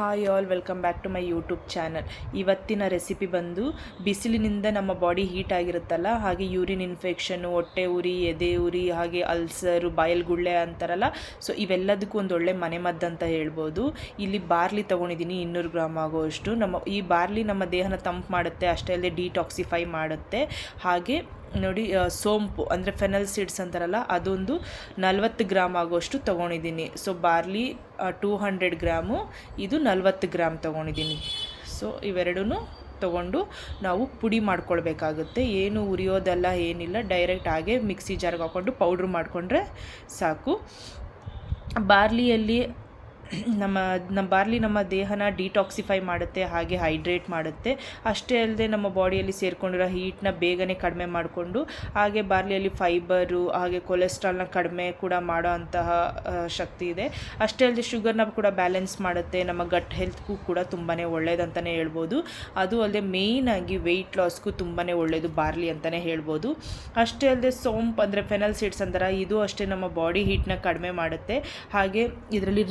Hi all, welcome back to my YouTube channel. ಇವತ್ತಿನ recipe ಬಂದು ಬಿಸಿಲಿನಿಂದ ನಮ್ಮ ಬಾಡಿ ಹೀಟ್ ಆಗಿರುತ್ತಲ್ಲ, ಹಾಗೆ ಯೂರಿನ್ ಇನ್ಫೆಕ್ಷನ್, ಹೊಟ್ಟೆ ಉರಿ, ಎದೆ ಉರಿ, ಹಾಗೆ ಅಲ್ಸರು, ಬಾಯಲ್ಗುಳ್ಳೆ ಅಂತಾರಲ್ಲ, ಸೊ ಇವೆಲ್ಲದಕ್ಕೂ ಒಂದು ಒಳ್ಳೆ ಮನೆಮದ್ದು ಅಂತ ಹೇಳ್ಬೋದು. ಇಲ್ಲಿ ಬಾರ್ಲಿ ತೊಗೊಂಡಿದ್ದೀನಿ ಇನ್ನೂರು ಗ್ರಾಮ್ ಆಗೋಷ್ಟು ನಮ್ಮ ಈ ಬಾರ್ಲಿ ನಮ್ಮ ದೇಹನ ತಂಪು ಮಾಡುತ್ತೆ, ಅಷ್ಟೇ ಅಲ್ಲದೆ ಡಿಟಾಕ್ಸಿಫೈ ಮಾಡುತ್ತೆ. ಹಾಗೆ ನೋಡಿ ಸೋಂಪು, ಅಂದರೆ ಫೆನಲ್ ಸೀಡ್ಸ್ ಅಂತಾರಲ್ಲ, ಅದೊಂದು ನಲ್ವತ್ತು ಗ್ರಾಮ್ ಆಗೋಷ್ಟು ತೊಗೊಂಡಿದ್ದೀನಿ. So barley two hundred gram, ಇದು ನಲ್ವತ್ತು ಗ್ರಾಮ್ ತೊಗೊಂಡಿದ್ದೀನಿ. ಸೊ ಇವೆರಡೂ ತೊಗೊಂಡು ನಾವು ಪುಡಿ ಮಾಡ್ಕೊಳ್ಬೇಕಾಗುತ್ತೆ. ಏನು ಉರಿಯೋದಲ್ಲ ಏನಿಲ್ಲ, ಡೈರೆಕ್ಟ್ ಹಾಗೆ ಮಿಕ್ಸಿ ಜಾರ್ಗೆ ಹಾಕ್ಕೊಂಡು ಪೌಡ್ರ್ ಮಾಡಿಕೊಂಡ್ರೆ ಸಾಕು. ಬಾರ್ಲಿಯಲ್ಲಿ ನಮ್ಮ ನಮ್ಮ ಬಾರ್ಲಿ ನಮ್ಮ ದೇಹನ ಡಿಟಾಕ್ಸಿಫೈ ಮಾಡುತ್ತೆ, ಹಾಗೆ ಹೈಡ್ರೇಟ್ ಮಾಡುತ್ತೆ. ಅಷ್ಟೇ ಅಲ್ಲದೆ ನಮ್ಮ ಬಾಡಿಯಲ್ಲಿ ಸೇರಿಕೊಂಡಿರೋ ಹೀಟ್ನ ಬೇಗನೆ ಕಡಿಮೆ ಮಾಡಿಕೊಂಡು, ಹಾಗೆ ಬಾರ್ಲಿಯಲ್ಲಿ ಫೈಬರು, ಹಾಗೆ ಕೊಲೆಸ್ಟ್ರಾಲ್ನ ಕಡಿಮೆ ಕೂಡ ಮಾಡೋ ಅಂತಹ ಶಕ್ತಿ ಇದೆ. ಅಷ್ಟೇ ಅಲ್ಲದೆ ಶುಗರ್ನ ಕೂಡ ಬ್ಯಾಲೆನ್ಸ್ ಮಾಡುತ್ತೆ. ನಮ್ಮ ಗಟ್ ಹೆಲ್ತ್ಗೂ ಕೂಡ ತುಂಬಾ ಒಳ್ಳೇದಂತಲೇ ಹೇಳ್ಬೋದು. ಅದು ಅಲ್ಲದೆ ಮೇಯ್ನಾಗಿ ವೆಯ್ಟ್ ಲಾಸ್ಗೂ ತುಂಬಾ ಒಳ್ಳೆಯದು ಬಾರ್ಲಿ ಅಂತಲೇ ಹೇಳ್ಬೋದು. ಅಷ್ಟೇ ಅಲ್ಲದೆ ಸೋಂಪು ಅಂದರೆ ಫೆನಲ್ ಸೀಡ್ಸ್ ಅಂತಾರೆ, ಇದು ಅಷ್ಟೇ ನಮ್ಮ ಬಾಡಿ ಹೀಟ್ನ ಕಡಿಮೆ ಮಾಡುತ್ತೆ. ಹಾಗೆ ಇದರಲ್ಲಿ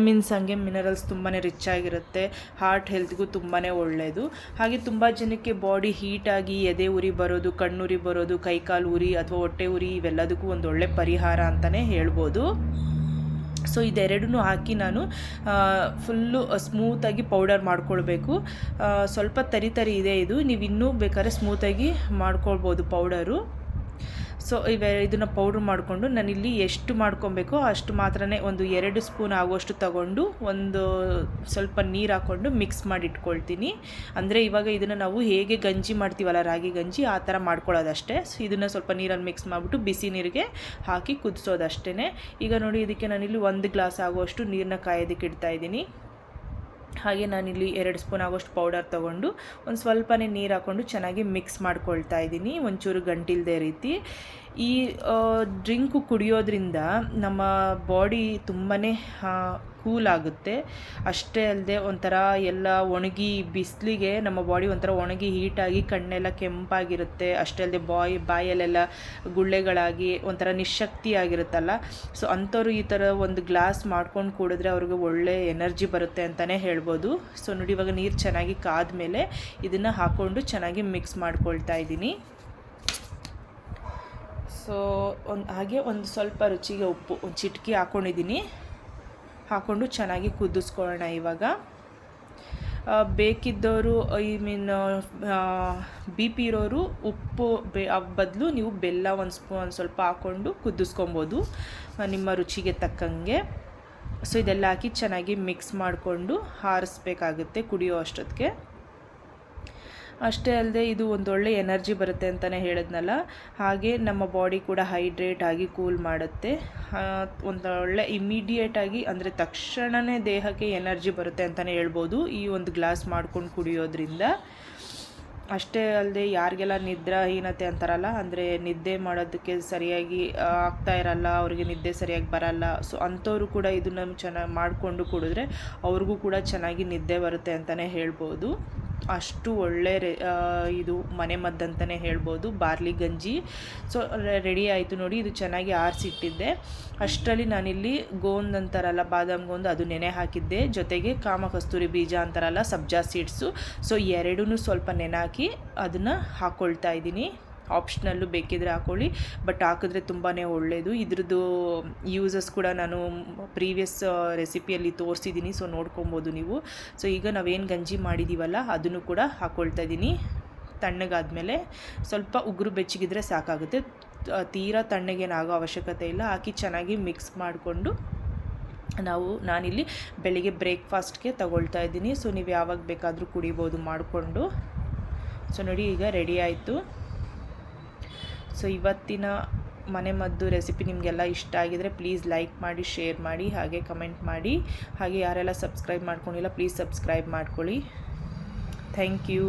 ವಿಟಮಿನ್ಸ್ ಹಂಗೆ ಮಿನರಲ್ಸ್ ತುಂಬಾ ರಿಚ್ ಆಗಿರುತ್ತೆ. ಹಾರ್ಟ್ ಹೆಲ್ತ್ಗೂ ತುಂಬಾ ಒಳ್ಳೆಯದು ಹಾಗೆ ತುಂಬ ಜನಕ್ಕೆ ಬಾಡಿ ಹೀಟಾಗಿ ಎದೆ ಉರಿ ಬರೋದು, ಕಣ್ಣುರಿ ಬರೋದು, ಕೈಕಾಲು ಉರಿ ಅಥವಾ ಹೊಟ್ಟೆ ಉರಿ ಇವೆಲ್ಲದಕ್ಕೂ ಒಂದು ಒಳ್ಳೆ ಪರಿಹಾರ ಅಂತಲೇ ಹೇಳ್ಬೋದು. ಸೊ ಇದೆರಡನ್ನೂ ಹಾಕಿ ನಾನು ಫುಲ್ಲು ಸ್ಮೂತಾಗಿ ಪೌಡರ್ ಮಾಡ್ಕೊಳ್ಬೇಕು. ಸ್ವಲ್ಪ ತರಿ ತರಿ ಇದೆ ಇದು. ನೀವು ಇನ್ನೂ ಬೇಕಾದ್ರೆ ಸ್ಮೂತಾಗಿ ಮಾಡ್ಕೊಳ್ಬೋದು ಪೌಡರು ಸೊ, ಇವೆ ಇದನ್ನು ಪೌಡ್ರ್ ಮಾಡಿಕೊಂಡು ನಾನಿಲ್ಲಿ ಎಷ್ಟು ಮಾಡ್ಕೊಬೇಕೋ ಅಷ್ಟು ಮಾತ್ರನೇ ಒಂದು ಎರಡು ಸ್ಪೂನ್ ಆಗುವಷ್ಟು ತಗೊಂಡು ಒಂದು ಸ್ವಲ್ಪ ನೀರು ಹಾಕ್ಕೊಂಡು ಮಿಕ್ಸ್ ಮಾಡಿ ಇಟ್ಕೊಳ್ತೀನಿ ಅಂದರೆ ಇವಾಗ ಇದನ್ನು ನಾವು ಹೇಗೆ ಗಂಜಿ ಮಾಡ್ತೀವಲ್ಲ, ರಾಗಿ ಗಂಜಿ, ಆ ಥರ ಮಾಡ್ಕೊಳ್ಳೋದಷ್ಟೇ. ಸೊ, ಇದನ್ನು ಸ್ವಲ್ಪ ನೀರಲ್ಲಿ ಮಿಕ್ಸ್ ಮಾಡಿಬಿಟ್ಟು ಬಿಸಿ ನೀರಿಗೆ ಹಾಕಿ ಕುದಿಸೋದಷ್ಟೇ ಈಗ ನೋಡಿ, ಇದಕ್ಕೆ ನಾನಿಲ್ಲಿ ಒಂದು ಗ್ಲಾಸ್ ಆಗುವಷ್ಟು ನೀರನ್ನ ಕಾಯೋದಕ್ಕೆ ಇಡ್ತಾ ಇದ್ದೀನಿ. ಹಾಗೆ ನಾನಿಲ್ಲಿ ಎರಡು ಸ್ಪೂನ್ ಆಗೋಷ್ಟು ಪೌಡರ್ ತೊಗೊಂಡು ಒಂದು ಸ್ವಲ್ಪನೇ ನೀರು ಹಾಕ್ಕೊಂಡು ಚೆನ್ನಾಗಿ ಮಿಕ್ಸ್ ಮಾಡ್ಕೊಳ್ತಾ ಇದ್ದೀನಿ. ಒಂಚೂರು ಗಂಟಿಲ್ದೇ ರೀತಿ. ಈ ಡ್ರಿಂಕು ಕುಡಿಯೋದ್ರಿಂದ ನಮ್ಮ ಬಾಡಿ ತುಂಬಾ ಕೂಲ್ ಆಗುತ್ತೆ. ಅಷ್ಟೇ ಅಲ್ಲದೆ ಒಂಥರ ಎಲ್ಲ ಒಣಗಿ, ಬಿಸಿಲಿಗೆ ನಮ್ಮ ಬಾಡಿ ಒಂಥರ ಒಣಗಿ ಹೀಟಾಗಿ ಕಣ್ಣೆಲ್ಲ ಕೆಂಪಾಗಿರುತ್ತೆ. ಅಷ್ಟೇ ಅಲ್ಲದೆ ಬಾಯಿ, ಬಾಯಲ್ಲೆಲ್ಲ ಗುಳ್ಳೆಗಳಾಗಿ ಒಂಥರ ನಿಶಕ್ತಿ ಆಗಿರುತ್ತಲ್ಲ. ಸೊ ಅಂಥವ್ರು ಈ ಥರ ಒಂದು ಗ್ಲಾಸ್ ಮಾಡ್ಕೊಂಡು ಕುಡಿದ್ರೆ ಅವ್ರಿಗೆ ಒಳ್ಳೆ ಎನರ್ಜಿ ಬರುತ್ತೆ ಅಂತಲೇ ಹೇಳ್ಬೋದು. ಸೊ ನೋಡಿ ಇವಾಗ ನೀರು ಚೆನ್ನಾಗಿ ಕಾದ ಮೇಲೆ ಇದನ್ನು ಹಾಕ್ಕೊಂಡು ಚೆನ್ನಾಗಿ ಮಿಕ್ಸ್ ಮಾಡ್ಕೊಳ್ತಾ ಇದ್ದೀನಿ. ಸೊ, ಒಂದು, ಹಾಗೆ ಒಂದು ಸ್ವಲ್ಪ ರುಚಿಗೆ ಉಪ್ಪು, ಒಂದು ಚಿಟಕಿ ಹಾಕ್ಕೊಂಡಿದ್ದೀನಿ ಹಾಕ್ಕೊಂಡು ಚೆನ್ನಾಗಿ ಕುದಿಸ್ಕೊಳ್ಳೋಣ ಇವಾಗ. ಬೇಕಿದ್ದವರು ಐ ಮೀನ್ ಬಿ ಪಿ ಇರೋರು ಉಪ್ಪು ಬೆ ಬದಲು ನೀವು ಬೆಲ್ಲ ಒಂದು ಸ್ಪೂನ್ ಸ್ವಲ್ಪ ಹಾಕ್ಕೊಂಡು ಕುದಿಸ್ಕೊಬೋದು ನಿಮ್ಮ ರುಚಿಗೆ ತಕ್ಕಂಗೆ. ಸೊ, ಇದೆಲ್ಲ ಹಾಕಿ ಚೆನ್ನಾಗಿ ಮಿಕ್ಸ್ ಮಾಡಿಕೊಂಡು ಹಾರಿಸ್ಬೇಕಾಗುತ್ತೆ ಕುಡಿಯೋ ಅಷ್ಟೊತ್ತಿಗೆ. ಅಷ್ಟೇ ಅಲ್ಲದೆ ಇದು ಒಂದೊಳ್ಳೆ ಎನರ್ಜಿ ಬರುತ್ತೆ ಅಂತಲೇ ಹೇಳಿದ್ನಲ್ಲ. ಹಾಗೆ ನಮ್ಮ ಬಾಡಿ ಕೂಡ ಹೈಡ್ರೇಟ್ ಆಗಿ ಕೂಲ್ ಮಾಡುತ್ತೆ. ಒಂದೊಳ್ಳೆ ಇಮ್ಮಿಡಿಯೇಟ್ ಇಮಿಡಿಯೇಟಾಗಿ ಅಂದರೆ ತಕ್ಷಣವೇ ದೇಹಕ್ಕೆ ಎನರ್ಜಿ ಬರುತ್ತೆ ಅಂತಲೇ ಹೇಳ್ಬೋದು ಈ ಒಂದು ಗ್ಲಾಸ್ ಮಾಡ್ಕೊಂಡು ಕುಡಿಯೋದ್ರಿಂದ. ಅಷ್ಟೇ ಅಲ್ಲದೆ ಯಾರಿಗೆಲ್ಲ ನಿದ್ರಾಹೀನತೆ ಅಂತಾರಲ್ಲ, ಅಂದರೆ ನಿದ್ದೆ ಮಾಡೋದಕ್ಕೆ ಸರಿಯಾಗಿ ಆಗ್ತಾ ಇರಲ್ಲ, ಅವ್ರಿಗೆ ನಿದ್ದೆ ಸರಿಯಾಗಿ ಬರಲ್ಲ. ಸೊ ಅಂಥವ್ರು ಕೂಡ ಇದನ್ನು ಚೆನ್ನಾಗಿ ಮಾಡಿಕೊಂಡು ಕುಡಿದ್ರೆ ಅವ್ರಿಗೂ ಕೂಡ ಚೆನ್ನಾಗಿ ನಿದ್ದೆ ಬರುತ್ತೆ ಅಂತಲೇ ಹೇಳ್ಬೋದು. ಅಷ್ಟು ಒಳ್ಳೆ ರೆ ಇದು ಮನೆ ಮದ್ದಂತಲೇ ಹೇಳ್ಬೋದು, ಬಾರ್ಲಿ ಗಂಜಿ. ಸೊ ರೆಡಿ ಆಯಿತು ನೋಡಿ, ಇದು ಚೆನ್ನಾಗಿ ಆರಿಸಿಟ್ಟಿದ್ದೆ. ಅಷ್ಟರಲ್ಲಿ ನಾನಿಲ್ಲಿ ಗೋಂದ್ ಅಂತಾರಲ್ಲ, ಬಾದಾಮ್ ಗೋಂದ್ ಅದು ನೆನೆ ಹಾಕಿದ್ದೆ. ಜೊತೆಗೆ ಕಾಮ ಕಸ್ತೂರಿ ಬೀಜ ಅಂತಾರಲ್ಲ, ಸಬ್ಜಾ ಸೀಡ್ಸು. ಸೊ ಎರಡೂ ಸ್ವಲ್ಪ ನೆನೆ ಹಾಕಿ ಅದನ್ನು ಹಾಕ್ಕೊಳ್ತಾ ಇದ್ದೀನಿ. ಆಪ್ಷನಲ್ಲು ಬೇಕಿದ್ರೆ ಹಾಕೊಳ್ಳಿ ಬಟ್ ಹಾಕಿದ್ರೆ ತುಂಬಾ ಒಳ್ಳೆಯದು ಇದ್ರದ್ದು ಯೂಸಸ್ ಕೂಡ ನಾನು ಪ್ರೀವಿಯಸ್ ರೆಸಿಪಿಯಲ್ಲಿ ತೋರಿಸಿದ್ದೀನಿ ಸೊ ನೋಡ್ಕೊಬೋದು ನೀವು. ಸೊ ಈಗ ನಾವೇನು ಗಂಜಿ ಮಾಡಿದ್ದೀವಲ್ಲ ಅದನ್ನು ಕೂಡ ಹಾಕ್ಕೊಳ್ತಾ ಇದ್ದೀನಿ ತಣ್ಣಗಾದಮೇಲೆ ಸ್ವಲ್ಪ ಉಗುರು ಬೆಚ್ಚಗಿದ್ರೆ ಸಾಕಾಗುತ್ತೆ. ತೀರಾ ತಣ್ಣಗೇನಾಗೋ ಅವಶ್ಯಕತೆ ಇಲ್ಲ. ಹಾಕಿ ಚೆನ್ನಾಗಿ ಮಿಕ್ಸ್ ಮಾಡಿಕೊಂಡು ನಾವು, ನಾನಿಲ್ಲಿ ಬೆಳಿಗ್ಗೆ ಬ್ರೇಕ್ಫಾಸ್ಟ್ಗೆ ತಗೊಳ್ತಾ ಇದ್ದೀನಿ ಸೊ ನೀವು ಯಾವಾಗ ಬೇಕಾದರೂ ಕುಡಿಬೋದು, ಮಾಡಿಕೊಂಡು. ಸೊ ನೋಡಿ ಈಗ ರೆಡಿ ಆಯಿತು. ಸೊ ಇವತ್ತಿನ ಮನೆ ಮದ್ದು ರೆಸಿಪಿ ನಿಮಗೆಲ್ಲ ಇಷ್ಟ ಆಗಿದರೆ ಪ್ಲೀಸ್ ಲೈಕ್ ಮಾಡಿ, ಶೇರ್ ಮಾಡಿ, ಹಾಗೆ ಕಮೆಂಟ್ ಮಾಡಿ. ಹಾಗೆ ಯಾರೆಲ್ಲ ಸಬ್ಸ್ಕ್ರೈಬ್ ಮಾಡ್ಕೊಂಡಿಲ್ಲ, ಪ್ಲೀಸ್ ಸಬ್ಸ್ಕ್ರೈಬ್ ಮಾಡ್ಕೊಳ್ಳಿ. Thank you.